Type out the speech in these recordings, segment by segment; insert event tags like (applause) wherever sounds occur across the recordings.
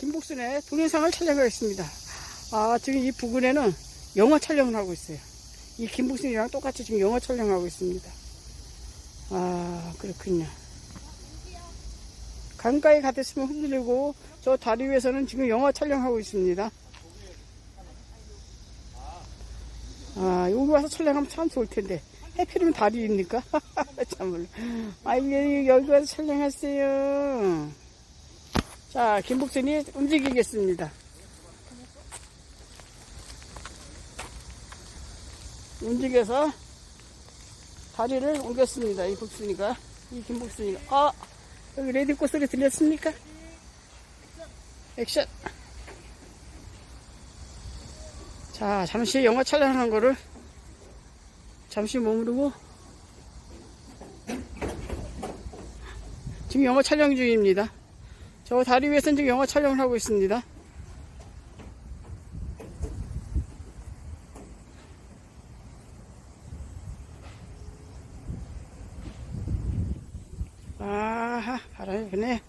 김복순의 동영상을 촬영하겠습니다. 아, 지금 이 부근에는 영화 촬영을 하고 있어요. 이 김복순이랑 똑같이 지금 영화 촬영하고 있습니다. 아, 그렇군요. 강가에 가됐으면 흔들리고, 저 다리 위에서는 지금 영화 촬영하고 있습니다. 아, 여기 와서 촬영하면 참 좋을 텐데. 해필이면 다리입니까? (laughs) 참말로. 아, 이게 여기 와서 촬영하세요. 자, 김복순이 움직이겠습니다. 움직여서 다리를 옮겼습니다. 이 복순이가. 이 김복순이가. 아! 여기 레디 꽃 소리 들렸습니까? 액션! 자, 잠시 영화 촬영하는 거를 잠시 머무르고 지금 영화 촬영 중입니다. 저 다리 위에서 지금 영화 촬영을 하고 있습니다. 아하, 바람이 부네.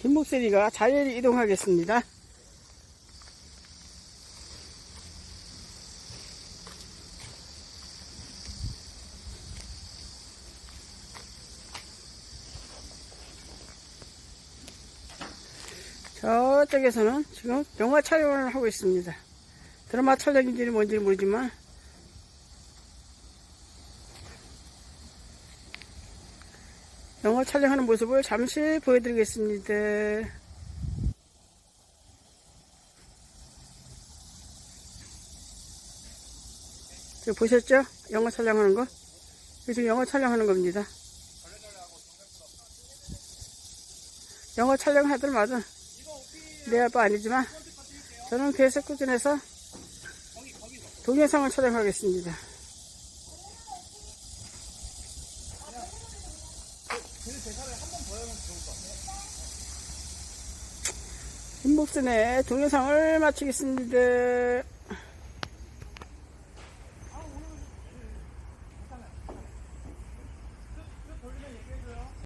김목세리가 자리를 이동하겠습니다. 저쪽에서는 지금 영화 촬영을 하고 있습니다. 드라마 촬영인지 뭔지 모르지만 영화 촬영하는 모습을 잠시 보여드리겠습니다. 보셨죠? 영화 촬영하는 거? 지금 영화 촬영하는 겁니다. 영화 촬영하들 마다 내 아빠 아니지만 저는 계속 꾸준해서 동영상을 촬영하겠습니다. 김복순의 동영상을 마치겠습니다.